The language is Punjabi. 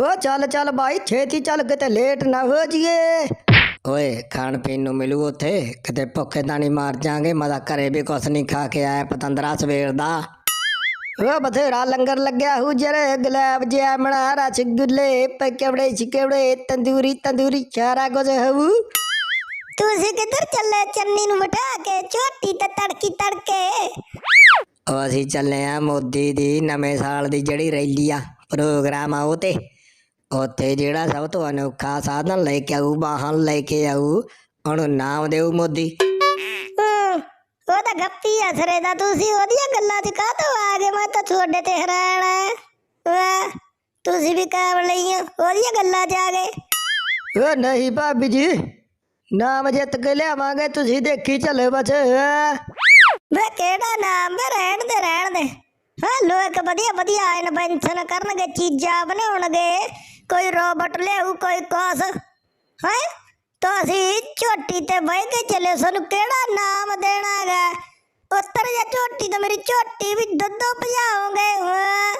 ਓ ਚੱਲ ਚੱਲ ਬਾਈ ਛੇਤੀ ਚੱਲ ਕਿਤੇ ਲੇਟ ਨਾ ਹੋ ਜੀਏ ਓਏ ਖਾਣ ਪੀਣ ਨੂੰ ਮਿਲੂ ਉੱਥੇ ਕਿਤੇ ਭੁੱਖੇ ਤਾਂ ਨਹੀਂ ਮਾਰ ਜਾਾਂਗੇ ਮਦਾ ਘਰੇ ਵੀ ਕੁਛ ਨਹੀਂ ਖਾ ਕੇ ਆਇਆ ਪਤੰਦਰਾ ਸਵੇਰ ਦਾ। ਓ ਬਥੇਰਾ ਲੰਗਰ ਲੱਗਿਆ ਹੂ ਜਰੇ ਗੁਲਾਬ ਜਿਹਾ ਬਣਾ ਰਸਗੁੱਲੇ ਪਕੌੜੇ ਛਿਕੌੜੇ ਤੰਦੂਰੀ ਤੰਦੂਰੀ ਸਾਰਾ ਕੁਝ ਹੂ ਤੁਸੀਂ ਕਿੱਧਰ ਚੱਲੇ ਚੰਨੀ ਨੂੰ ਬਿਠਾ ਕੇ ਝੋਟੀ ਤੇ ਤੜਕੀ ਤੜਕੇ? ਉਹ ਅਸੀਂ ਚੱਲੇ ਆ ਮੋਦੀ ਦੀ ਨਵੇਂ ਸਾਲ ਦੀ ਜਿਹੜੀ ਰੈਲੀ ਆ ਪ੍ਰੋਗਰਾਮ ਆ ਉਹ ਤੇ। ਉੱਥੇ ਜਿਹੜਾ ਸਭ ਤੋਂ ਅਨੋਖਾ ਸਾਧਨ ਲੈ ਕੇ ਆਊ ਵਾਹਨ ਲੈ ਕੇ ਆਊ ਉਹਨੂੰ ਨਾਮ ਦੇਊ ਮੋਦੀ। ਹੂੰ, ਉਹ ਤਾਂ ਗੱਪੀ ਆ ਸਰੇ ਦਾ ਤੁਸੀਂ ਉਹਦੀਆਂ ਗੱਲਾਂ 'ਚ ਕਾਹਤੋਂ ਆ ਗਏ? ਮੈਂ ਤਾਂ ਤੁਹਾਡੇ ਤੇ ਹੈਰਾਨ ਆ। ਵਾਹ ਤੁਸੀਂ ਵੀ ਕਾਬ ਲਈ ਆ ਉਹਦੀਆਂ ਗੱਲਾਂ 'ਚ ਆ ਗਏ। ਓ ਨਹੀਂ ਭਾਬੀ ਜੀ ਨਾਮ ਜਿੱਤ ਕੇ ਲਿਆਵਾਂਗੇ ਤੁਸੀਂ ਦੇਖੀ ਚੱਲੇ ਬਸ ਵੇ ਕਿਹੜਾ ਨਾਮ ਵੇ ਰਹਿਣ ਦੇ ਰਹਿਣ ਦੇ। ਹਾਂ ਲੋਕ ਵਧੀਆ ਵਧੀਆ ਇਨਵੈਂਸ਼ਨ ਕਰਨਗੇ ਚੀਜ਼ਾਂ ਬਣਾਉਣਗੇ। ਕੋਈ ਰੋਬੋਟ ਲਿਆਊ, ਕੋਈ ਕੁਛ। ਹੈ? ਤਾਂ ਅਸੀਂ ਝੋਟੀ ਤੇ ਬਹਿ ਕੇ ਚੱਲੇ। ਸਾਨੂੰ ਕਿਹੜਾ ਨਾਮ ਦੇਣਾਗਾ ਉੱਤਰ ਜਾ ਝੋਟੀ ਤੇ, ਮੇਰੀ ਝੋਟੀ ਵੀ ਦੁੱਧੋ ਭਜਾਓਗੇ। ਹਾਂ?